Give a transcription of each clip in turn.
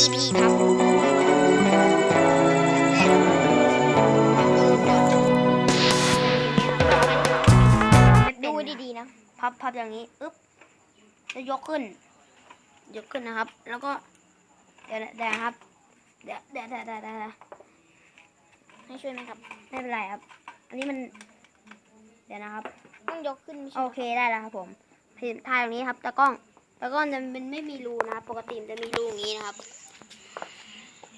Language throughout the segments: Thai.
EP ครับดูดีๆนะ พับพับอย่างนี้อึ๊บจะยกขึ้น ยกขึ้นนะครับ แล้วก็ เดี๋ยวเดี๋ยวครับ เดี๋ยวเดี๋ยวเดี๋ยวเดี๋ยวให้ช่วยไหมครับ ไม่เป็นไรครับ อันนี้มัน เดี๋ยวนะครับ ต้องยกขึ้นโอเคได้แล้วครับผมถ่ายตรงนี้ครับตะกล้องตะกล้องจะมันไม่มีรูนะปกติมันจะมีรูอย่างนี้นะครับ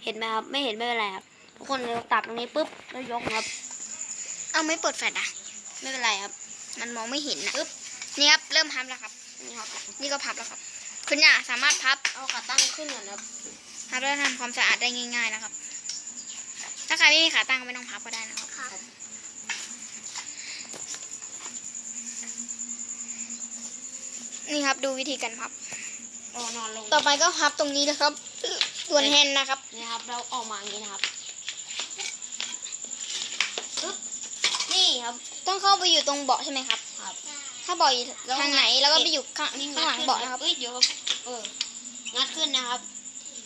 เห็นไหมครับ ไม่เห็นไม่เป็นไรครับ ทุกคนเราตัดตรงนี้ปุ๊บแล้วยกนะครับ เอาไม่เปิดแฟลชอะ ไม่เป็นไรครับ มันมองไม่เห็นนะปึ๊บ นี่ครับ เริ่มพับแล้วครับ นี่ครับ นี่ก็พับแล้วครับ คุณย่าสามารถพับ เอาขาตั้งขึ้นก่อนครับพับแล้วทำความสะอาดได้ง่าย ๆนะครับ ถ้าใครไม่มีขาตั้งก็ไม่ต้องพับก็ได้นะครับนี่ครับดูวิธีการพับเรานอนลงต่อไปก็พับตรงนี้นะครับ ส่วนแฮนด์นะครับนี่ครับ เราออกมาอย่างนี้นะครับปึ๊บนี่ครับ ต้องเข้าไปอยู่ตรงเบาะใช่ไหมครับ ครับ ถ้าเบาะอยู่ทางไหนแล้วก็ไปอยู่ข้างนี่ข้างหลังเบาะนะครับเอ้ยเดี๋ยวครับเอองัดขึ้นนะครับ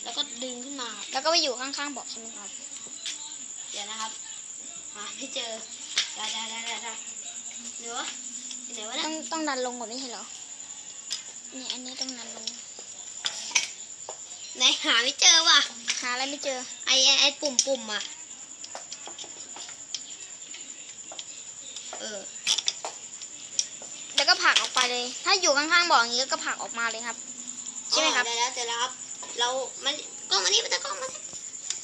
แล้วก็ดึงขึ้นมาครับแล้วก็ไปอยู่ข้างๆเบาะใช่ไหมครับ เดี๋ยวนะครับหาไม่เจอได้ได้ได้ได้ได้เดี๋ยวเดี๋ยวต้นะองต้องดันลงกว่าไม่ใช่เหรอเนี่ยอันนี้ต้องดันลงไหนหาไม่เจอว่ะ หาอะไรไม่เจอ ไอไอ้ไอปุ่มปุ่มอะ เออ แล้วก็ผลักออกไปเลย ถ้าอยู่ข้างๆเบาะอย่างนี้ก็ผลักออกมาเลยครับ ใช่ไหมครับอ๋อได้แล้วเจอแล้วครับ เรา มันกล้องอันนี้มันจะกล้องมัน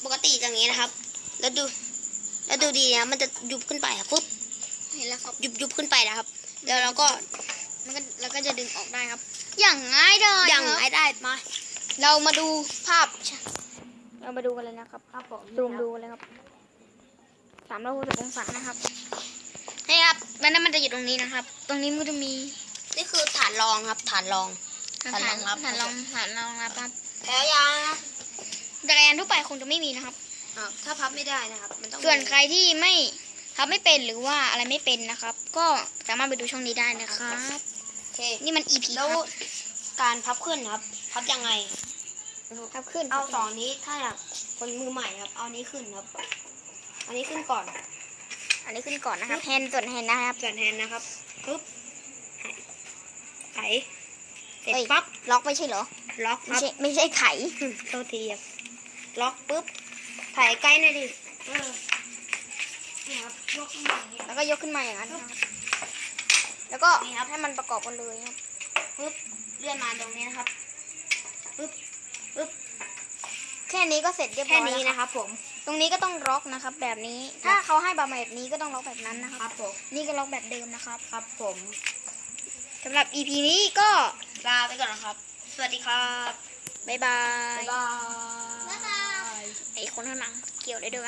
ปกติอย่างนี้นะครับ แล้วดู แล้วดูดีนะ มันจะยุบขึ้นไปครับปุ๊บ เห็นแล้วครับ ยุบยุบขึ้นไปนะครับ เดี๋ยวเราก็มันก็แล้วก็จะดึงออกได้ครับ อย่างง่ายดายยังครับไอ้ได้มา เรามาดูภาพ เรามาดูกันเลยนะครับครับผมซูมดูเลยครับสามร้อยหกสิบองศานะครับนี่ครับแล้วนั่นมันจะอยู่ตรงนี้นะครับ ตรงนี้มันก็จะมีนี่คือฐานรองครับ ฐานรองฐานรองรับฐานรองฐานรองรับครับแถวยางนะจักรยานทั่วไปคงจะไม่มีนะครับอ่าถ้าพับไม่ได้นะครับ มันต้องส่วนใครที่ไม่พับไม่เป็นหรือว่าอะไรไม่เป็นนะครับ ก็สามารถไปดูช่องนี้ได้นะครับโอเคนี่มัน EP แล้วครับการพับขึ้นครับ พับยังไง พับขึ้นเอาสองนี้ถ้าอยากคนมือใหม่ครับ เอานี้ขึ้นครับ อันนี้ขึ้นก่อน อันนี้ขึ้นก่อนนะครับแฮนด์ส่วนแฮนด์นะครับส่วนแฮนด์นะครับปึ๊บไขเสร็จเอ้ยปั๊บล็อกไม่ใช่เหรอ ล็อกคไม่รับใช่ไม่ใช่ไขโทษทีครับล็อกปุ๊บถ่ายใกล้หน่อยดิเออนี่ครับยกขึ้นมาอย่างนี้แล้วก็ยกขึ้นมาอย่างนั้นนะครับแล้วก็นี่ครับให้มันประกอบกันเลยครับปุ๊บเลื่อนมาตรงนี้นะครับปุ๊บปุ๊บ แค่นี้ก็เสร็จเรียบร้แค่อยนี้แล้วนะครับผม ตรงนี้ก็ต้องล็อกนะครับ แบบนี้ ถ้าเขาให้บาแบบนี้ก็ต้องล็อกแบบนั้นนะคครัรับบผม นี่ก็ล็อกแบบเดิมนะครับ ครับผมสำหรับ EP นี้ก็ลาไปก่อนนะครับ สวัสดีครับ บ๊ายบาย บ๊ายบาย ไอคนข้างหลังเกี่ยวได้ด้วย